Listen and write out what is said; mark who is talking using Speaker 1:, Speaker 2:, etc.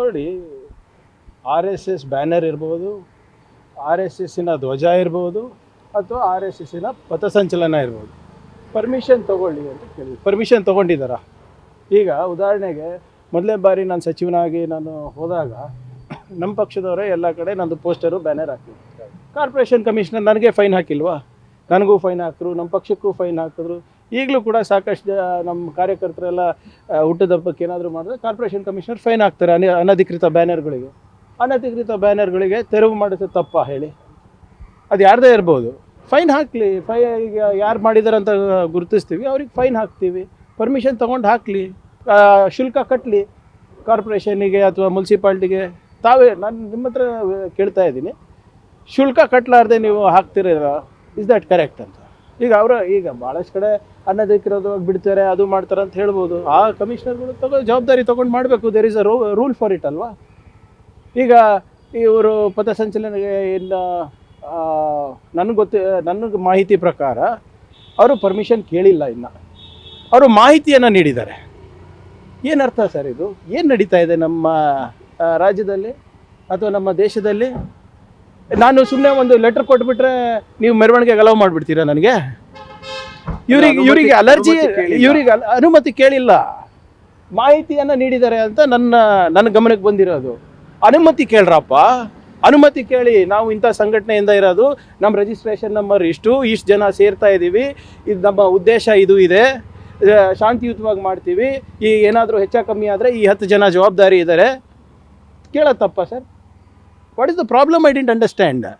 Speaker 1: ನೋಡಿ R S S banner ಇರ್ಬೋದು R S ಎಸ್ಸಿನ ಧ್ವಜ ಇರ್ಬೋದು ಅಥವಾ ಆರ್ ಎಸ್ ಎಸ್ಸಿನ ಪಥಸಂಚಲನ ಇರ್ಬೋದು. ಪರ್ಮಿಷನ್ ತೊಗೊಳ್ಳಿ ಅಂತ ಕೇಳಿ ಪರ್ಮಿಷನ್ ತೊಗೊಂಡಿದ್ದಾರಾ? ಈಗ ಉದಾಹರಣೆಗೆ ಮೊದಲನೇ ಬಾರಿ ನಾನು ಸಚಿವನಾಗಿ ನಾನು ಹೋದಾಗ ನಮ್ಮ ಪಕ್ಷದವರೇ ಎಲ್ಲ ಕಡೆ ನಂದು ಪೋಸ್ಟರು ಬ್ಯಾನರ್ ಹಾಕಿದ್ರು. ಕಾರ್ಪೊರೇಷನ್ ಕಮಿಷನರ್ ನನಗೆ ಫೈನ್ ಹಾಕಿಲ್ವಾ? ನನಗೂ ಫೈನ್ ಹಾಕಿದ್ರು ನಮ್ಮ ಪಕ್ಷಕ್ಕೂ ಫೈನ್ ಹಾಕಿದ್ರು. ಈಗಲೂ ಕೂಡ ಸಾಕಷ್ಟು ನಮ್ಮ ಕಾರ್ಯಕರ್ತರೆಲ್ಲ ಹುಟ್ಟದ ಹಬ್ಬಕ್ಕೆ ಏನಾದರೂ ಮಾಡಿದ್ರೆ ಕಾರ್ಪೊರೇಷನ್ ಕಮಿಷನರ್ ಫೈನ್ ಹಾಕ್ತಾರೆ ಅನ, ಅನಧಿಕೃತ ಬ್ಯಾನರ್ಗಳಿಗೆ. ಅನಧಿಕೃತ ಬ್ಯಾನರ್ಗಳಿಗೆ ತೆರವು ಮಾಡಿದ್ರೆ ತಪ್ಪ ಹೇಳಿ. ಅದು ಯಾರದೇ ಇರ್ಬೋದು. ಫೈನ್ ಹಾಕಲಿ ಫೈ ಯಾರು ಮಾಡಿದ್ದಾರೆ ಅಂತ ಗುರುತಿಸ್ತೀವಿ, ಅವ್ರಿಗೆ ಫೈನ್ ಹಾಕ್ತೀವಿ. ಪರ್ಮಿಷನ್ ತೊಗೊಂಡು ಹಾಕಲಿ ಶುಲ್ಕ ಕಟ್ಟಲಿ ಕಾರ್ಪೊರೇಷನಿಗೆ ಅಥವಾ ಮುನ್ಸಿಪಾಲ್ಟಿಗೆ ತಾವೇ, ನಾನು ನಿಮ್ಮ ಹತ್ರ ಕೇಳ್ತಾ ಇದ್ದೀನಿ. ಶುಲ್ಕ ಕಟ್ಟಲಾರ್ದೆ ನೀವು ಹಾಕ್ತಿರಲ್ಲ. ಇಸ್ ದಟ್ ಕರೆಕ್ಟ್ ಅಂತ. ಈಗ ಅವರು, ಈಗ ಭಾಳಷ್ಟು ಕಡೆ ಅನಧಿಕೃತವಾಗಿ ಬಿಡ್ತಾರೆ, ಅದು ಮಾಡ್ತಾರೆ ಅಂತ ಹೇಳ್ಬೋದು. ಆ ಕಮಿಷನರ್ಗಳು ತಗೋ, ಜವಾಬ್ದಾರಿ ತೊಗೊಂಡು ಮಾಡಬೇಕು. There is a rule for it ಅಲ್ವಾ? ಈಗ ಇವರು ಪಥಸಂಚಲನೆಗೆ ಇನ್ನು ನನಗೆ ಗೊತ್ತು, ನನಗೆ ಮಾಹಿತಿ ಪ್ರಕಾರ ಅವರು ಪರ್ಮಿಷನ್ ಕೇಳಿಲ್ಲ ಇನ್ನು. ಅವರು ಮಾಹಿತಿಯನ್ನು ನೀಡಿದ್ದಾರೆ. ಏನರ್ಥ ಸರ್ ಇದು? ಏನು ನಡೀತಾ ಇದೆ ನಮ್ಮ ರಾಜ್ಯದಲ್ಲಿ ಅಥವಾ ನಮ್ಮ ದೇಶದಲ್ಲಿ? ನಾನು ಸುಮ್ಮನೆ ಒಂದು ಲೆಟರ್ ಕೊಟ್ಬಿಟ್ರೆ ನೀವು ಮೆರವಣಿಗೆಗೆ ಅಲೌ ಮಾಡಿಬಿಡ್ತೀರಾ ನನಗೆ? ಇವ್ರಿಗೆ ಇವರಿಗೆ ಅಲರ್ಜಿ ಇವರಿಗೆ ಅನುಮತಿ ಕೇಳಿಲ್ಲ. ಮಾಹಿತಿಯನ್ನು ನೀಡಿದ್ದಾರೆ ಅಂತ ನನ್ನ ನನ್ನ ಗಮನಕ್ಕೆ ಬಂದಿರೋದು. ಅನುಮತಿ ಕೇಳ್ರಪ್ಪ. ಅನುಮತಿ ಕೇಳಿ ನಾವು ಇಂಥ ಸಂಘಟನೆಯಿಂದ ಇರೋದು. ನಮ್ಮ ರಿಜಿಸ್ಟ್ರೇಷನ್ ನಂಬರ್ ಇಷ್ಟು ಇಷ್ಟು ಜನ ಸೇರ್ತಾ ಇದ್ದೀವಿ ಇದು ನಮ್ಮ ಉದ್ದೇಶ ಇದು ಇದೆ. ಶಾಂತಿಯುತವಾಗಿ ಮಾಡ್ತೀವಿ. ಈ ಏನಾದರೂ ಹೆಚ್ಚ ಕಮ್ಮಿ ಆದರೆ ಈ ಹತ್ತು ಜನ ಜವಾಬ್ದಾರಿ ಇದ್ದಾರೆ ಕೇಳತ್ತಪ್ಪ sir. What is the problem? I didn't understand.